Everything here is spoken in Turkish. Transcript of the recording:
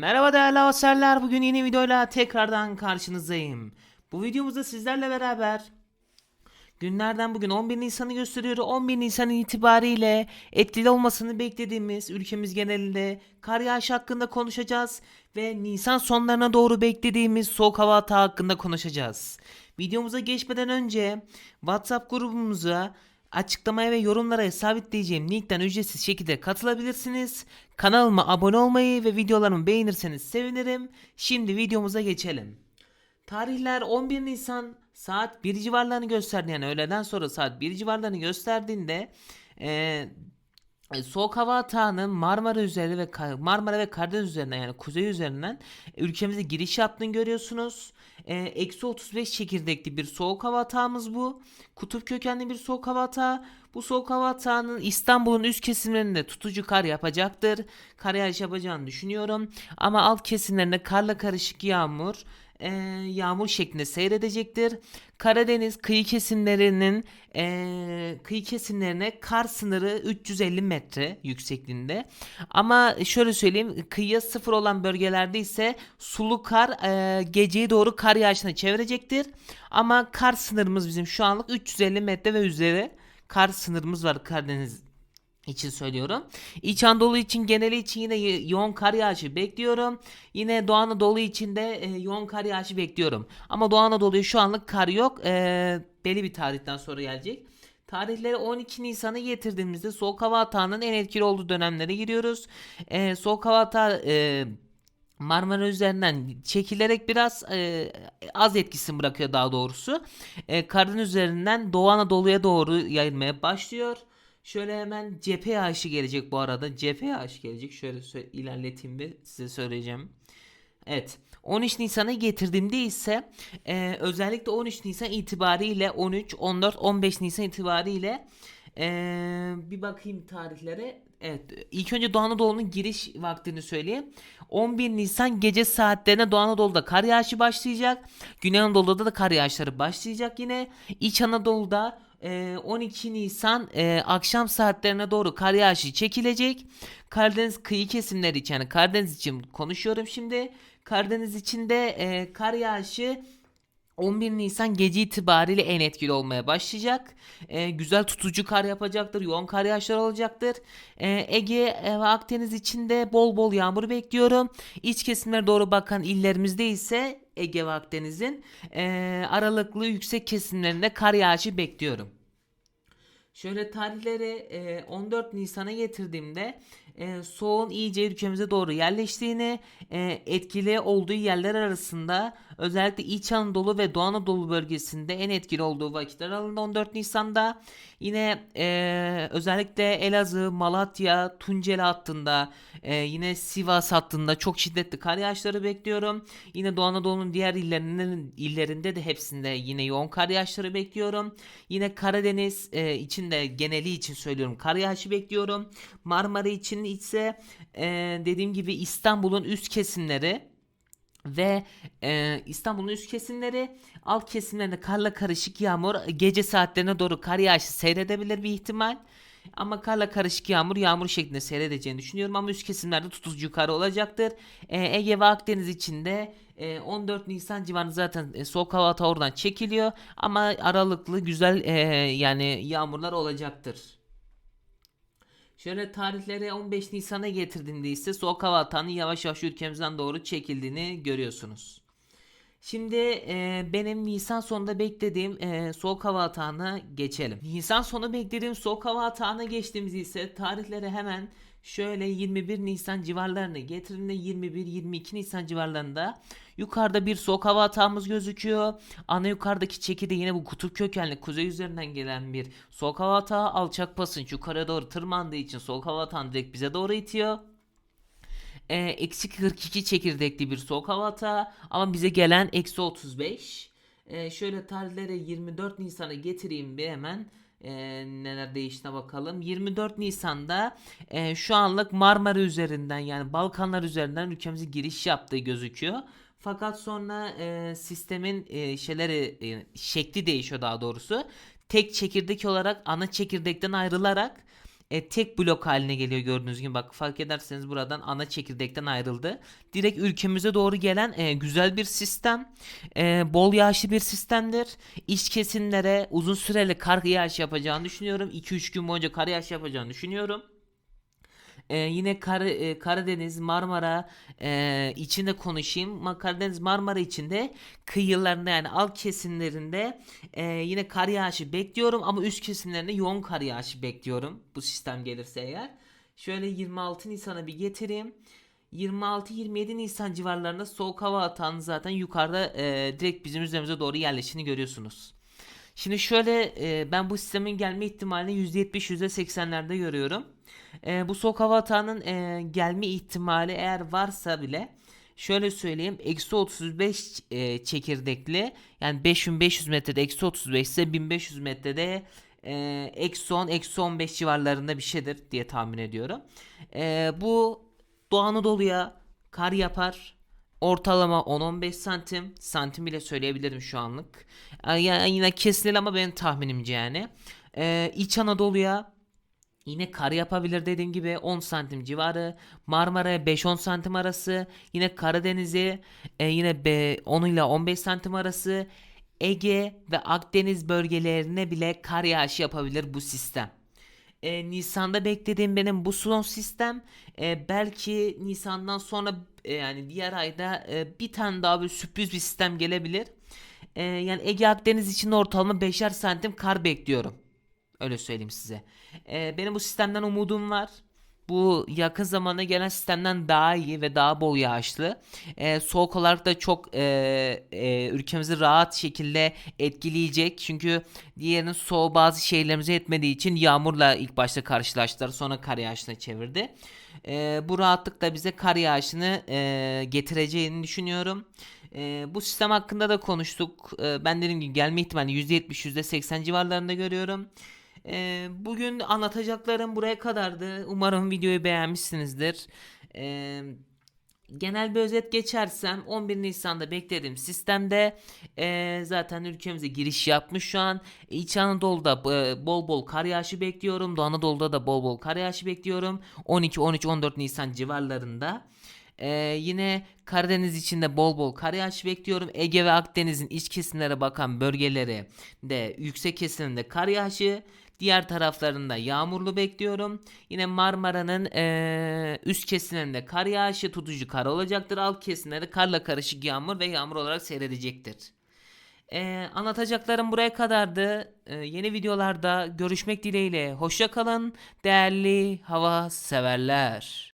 Merhaba değerli avatarlar. Bugün yeni videoyla tekrardan karşınızdayım. Bu videomuzda sizlerle beraber günlerden bugün 11 Nisan'ı gösteriyor. 11 Nisan itibariyle etkili olmasını beklediğimiz ülkemiz genelinde kar yağışı hakkında konuşacağız ve Nisan sonlarına doğru beklediğimiz soğuk hava hakkında konuşacağız. Videomuza geçmeden önce WhatsApp grubumuza Açıklamaya ve yorumlara sabitleyeceğim linkten ücretsiz şekilde katılabilirsiniz. Kanalıma abone olmayı ve videolarımı beğenirseniz sevinirim. Şimdi videomuza geçelim. Tarihler 11 Nisan saat 1 civarlarını gösterdi yani öğleden sonra saat 1 civarlarını gösterdiğinde e, Soğuk hava atağının Marmara üzeri ve Marmara ve Karadeniz üzerinden yani kuzey üzerinden e, ülkemize giriş yaptığını görüyorsunuz. E, Eksi 35 çekirdekli bir soğuk hava atağımız bu. Kutup kökenli bir soğuk hava atağı. Bu soğuk hava atağının İstanbul'un üst kesimlerinde tutucu kar yapacaktır. Kar yağış yapacağını düşünüyorum. Ama alt kesimlerinde karla karışık yağmur e, yağmur şeklinde seyredecektir. Karadeniz kıyı kesimlerinin e, kıyı kesimlerine kar sınırı 350 metre yüksekliğinde. Ama şöyle söyleyeyim kıyıya sıfır olan bölgelerde ise sulu kar e, geceye doğru kar yağışına çevirecektir. Ama kar sınırımız bizim şu anlık 350 metre ve üzeri kar sınırımız var Karadeniz için söylüyorum. İç Anadolu için geneli için yine yo- yoğun kar yağışı bekliyorum. Yine Doğu Anadolu için de e, yoğun kar yağışı bekliyorum. Ama Doğu Anadolu'ya şu anlık kar yok. E, belli bir tarihten sonra gelecek. Tarihleri 12 Nisan'a getirdiğimizde soğuk hava atağının en etkili olduğu dönemlere giriyoruz. E, soğuk hava atağı e, Marmara üzerinden çekilerek biraz e, az etkisini bırakıyor daha doğrusu. E, Karadeniz üzerinden Doğu Anadolu'ya doğru yayılmaya başlıyor. Şöyle hemen cephe yağışı gelecek bu arada. Cephe yağışı gelecek. Şöyle sö- ilerleteyim bir size söyleyeceğim. Evet. 13 Nisan'a getirdiğimde ise e, özellikle 13 Nisan itibariyle 13, 14, 15 Nisan itibariyle e, bir bakayım tarihlere. Evet. ilk önce Doğu Anadolu'nun giriş vaktini söyleyeyim. 11 Nisan gece saatlerine Doğu Anadolu'da kar yağışı başlayacak. Güney Anadolu'da da kar yağışları başlayacak yine. İç Anadolu'da 12 Nisan e, akşam saatlerine doğru kar yağışı çekilecek. Karadeniz kıyı kesimleri için yani Karadeniz için konuşuyorum şimdi. Karadeniz için de e, kar yağışı 11 Nisan gece itibariyle en etkili olmaya başlayacak. E, güzel tutucu kar yapacaktır. Yoğun kar yağışları olacaktır. E, Ege e, ve Akdeniz için de bol bol yağmur bekliyorum. İç kesimlere doğru bakan illerimizde ise Ege ve Akdeniz'in e, aralıklı yüksek kesimlerinde kar yağışı bekliyorum. Şöyle tarihleri e, 14 Nisan'a getirdiğimde e, soğuğun iyice ülkemize doğru yerleştiğini, e, etkili olduğu yerler arasında özellikle İç Anadolu ve Doğu Anadolu bölgesinde en etkili olduğu vakitler aralığında 14 Nisan'da yine e, özellikle Elazığ, Malatya, Tunceli hattında e, yine Sivas hattında çok şiddetli kar yağışları bekliyorum. Yine Doğu Anadolu'nun diğer illerinin illerinde de hepsinde yine yoğun kar yağışları bekliyorum. Yine Karadeniz e, için de geneli için söylüyorum kar yağışı bekliyorum. Marmara için ise e, dediğim gibi İstanbul'un üst kesimleri ve e, İstanbul'un üst kesimleri alt kesimlerinde karla karışık yağmur gece saatlerine doğru kar yağışı seyredebilir bir ihtimal. Ama karla karışık yağmur yağmur şeklinde seyredeceğini düşünüyorum ama üst kesimlerde tutucu kar olacaktır. E, Ege ve Akdeniz için de e, 14 Nisan civarında zaten e, soğuk hava oradan çekiliyor ama aralıklı güzel e, yani yağmurlar olacaktır. Şöyle tarihleri 15 Nisan'a getirdiğinde ise soğuk hava yavaş yavaş ülkemizden doğru çekildiğini görüyorsunuz. Şimdi e, benim Nisan sonunda beklediğim e, soğuk hava atağına geçelim. Nisan sonu beklediğim soğuk hava atağına geçtiğimiz ise tarihleri hemen şöyle 21 Nisan civarlarına getirdiğimde 21-22 Nisan civarlarında yukarıda bir soğuk hava atağımız gözüküyor. Ana yukarıdaki çekide yine bu kutup kökenli kuzey üzerinden gelen bir soğuk hava atağı alçak basınç yukarı doğru tırmandığı için soğuk hava atağını direkt bize doğru itiyor e, eksi 42 çekirdekli bir soğuk hava atağı ama bize gelen eksi 35. E, şöyle tarihleri 24 Nisan'a getireyim bir hemen. E, neler değiştiğine bakalım. 24 Nisan'da e, şu anlık Marmara üzerinden yani Balkanlar üzerinden ülkemize giriş yaptığı gözüküyor. Fakat sonra e, sistemin e, şeyleri e, şekli değişiyor daha doğrusu. Tek çekirdek olarak ana çekirdekten ayrılarak e, tek blok haline geliyor gördüğünüz gibi. Bak fark ederseniz buradan ana çekirdekten ayrıldı. Direkt ülkemize doğru gelen e, güzel bir sistem. E, bol yağışlı bir sistemdir. İç kesimlere uzun süreli kar yağış yapacağını düşünüyorum. 2-3 gün boyunca kar yağış yapacağını düşünüyorum. Ee, yine Kar- e, Karadeniz, Marmara e, içinde konuşayım. Karadeniz, Marmara içinde kıyılarında yani alt kesimlerinde e, yine kar yağışı bekliyorum ama üst kesimlerinde yoğun kar yağışı bekliyorum. Bu sistem gelirse eğer. Şöyle 26 Nisan'a bir getireyim. 26-27 Nisan civarlarında soğuk hava atağının zaten yukarıda e, direkt bizim üzerimize doğru yerleşini görüyorsunuz. Şimdi şöyle e, ben bu sistemin gelme ihtimalini %70-%80'lerde görüyorum. E, bu soğuk hava atağının e, gelme ihtimali eğer varsa bile şöyle söyleyeyim eksi 35 e, çekirdekli yani 5500 metrede eksi 35 ise 1500 metrede e, eksi 10 eksi 15 civarlarında bir şeydir diye tahmin ediyorum. E, bu Doğu Anadolu'ya kar yapar. Ortalama 10-15 santim. Santim bile söyleyebilirim şu anlık. Yani yine kesilir ama benim tahminimce yani. Ee, İç Anadolu'ya Yine kar yapabilir dediğim gibi 10 santim civarı. Marmara'ya 5-10 santim arası. Yine Karadeniz'e e, yine be, 10 ile 15 santim arası. Ege ve Akdeniz bölgelerine bile kar yağışı yapabilir bu sistem. E, Nisan'da beklediğim benim bu son sistem. E, belki Nisan'dan sonra e, yani diğer ayda e, bir tane daha bir sürpriz bir sistem gelebilir. E, yani Ege Akdeniz için ortalama 5'er santim kar bekliyorum. Öyle söyleyeyim size. Ee, benim bu sistemden umudum var. Bu yakın zamanda gelen sistemden daha iyi ve daha bol yağışlı. Ee, soğuk olarak da çok e, e, ülkemizi rahat şekilde etkileyecek. Çünkü diğerinin soğuğu bazı şehirlerimize yetmediği için yağmurla ilk başta karşılaştılar. Sonra kar yağışına çevirdi. Ee, bu rahatlık da bize kar yağışını e, getireceğini düşünüyorum. Ee, bu sistem hakkında da konuştuk. Ee, ben dediğim gibi gelme ihtimali %70 %80 civarlarında görüyorum. Ee, bugün anlatacaklarım buraya kadardı. Umarım videoyu beğenmişsinizdir. Ee, genel bir özet geçersem 11 Nisan'da beklediğim sistemde ee, zaten ülkemize giriş yapmış şu an. İç Anadolu'da e, bol bol kar yağışı bekliyorum. Doğu Anadolu'da da bol bol kar yağışı bekliyorum. 12, 13, 14 Nisan civarlarında. Ee, yine Karadeniz içinde bol bol kar yağışı bekliyorum. Ege ve Akdeniz'in iç kesimlere bakan bölgeleri de yüksek kesiminde kar yağışı. Diğer taraflarında yağmurlu bekliyorum. Yine Marmara'nın ee, üst kesimlerinde kar yağışı tutucu kar olacaktır. Alt kesimlerde karla karışık yağmur ve yağmur olarak seyredecektir. Ee, anlatacaklarım buraya kadardı. Ee, yeni videolarda görüşmek dileğiyle. Hoşça kalın değerli hava severler.